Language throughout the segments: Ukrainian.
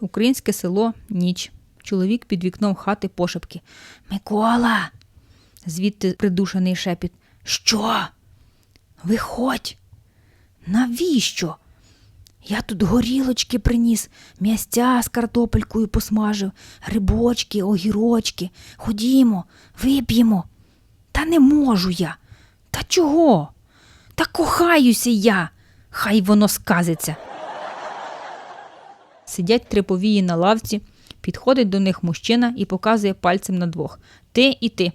Українське село ніч. Чоловік під вікном хати пошепки. Микола. Звідти придушений шепіт. Що? Виходь. Навіщо? Я тут горілочки приніс, м'ястя з картопелькою посмажив, грибочки, огірочки. Ходімо, вип'ємо. Та не можу я. Та чого? Та кохаюся я. Хай воно сказиться. Сидять три повії на лавці, підходить до них мужчина і показує пальцем на двох. Ти і ти.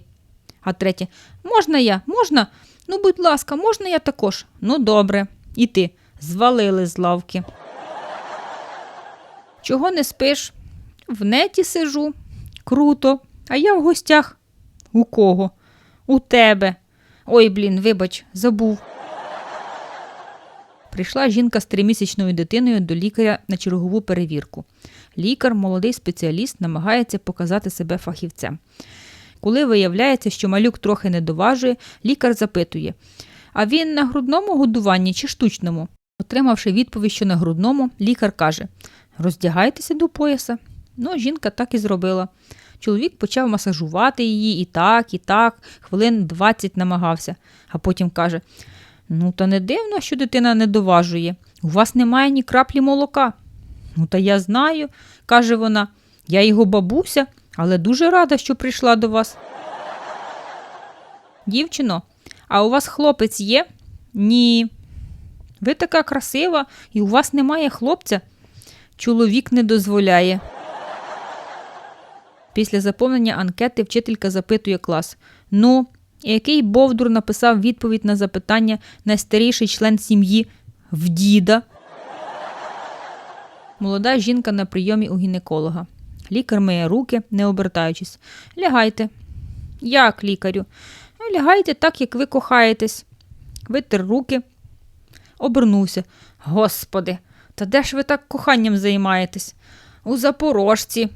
А третє Можна я? Можна? Ну, будь ласка, можна я також? Ну, добре. І ти. Звалили з лавки. Чого не спиш? В неті сижу. Круто. А я в гостях. У кого? У тебе. Ой, блін, вибач, забув. Прийшла жінка з тримісячною дитиною до лікаря на чергову перевірку. Лікар, молодий спеціаліст, намагається показати себе фахівцем. Коли виявляється, що малюк трохи не доважує, лікар запитує: А він на грудному годуванні чи штучному? Отримавши відповідь, що на грудному, лікар каже: Роздягайтеся до пояса. Ну, жінка так і зробила. Чоловік почав масажувати її і так, і так, хвилин 20 намагався, а потім каже: Ну, та не дивно, що дитина не доважує. У вас немає ні краплі молока. Ну, та я знаю, каже вона. Я його бабуся, але дуже рада, що прийшла до вас. Дівчино, а у вас хлопець є? Ні. Ви така красива, і у вас немає хлопця. Чоловік не дозволяє. Після заповнення анкети вчителька запитує клас: Ну, який Бовдур написав відповідь на запитання найстаріший член сім'ї в діда? Молода жінка на прийомі у гінеколога. Лікар миє руки, не обертаючись. Лягайте. Як, лікарю? «Ну, Лягайте так, як ви кохаєтесь. Витер руки, обернувся. Господи, та де ж ви так коханням займаєтесь? У Запорожці,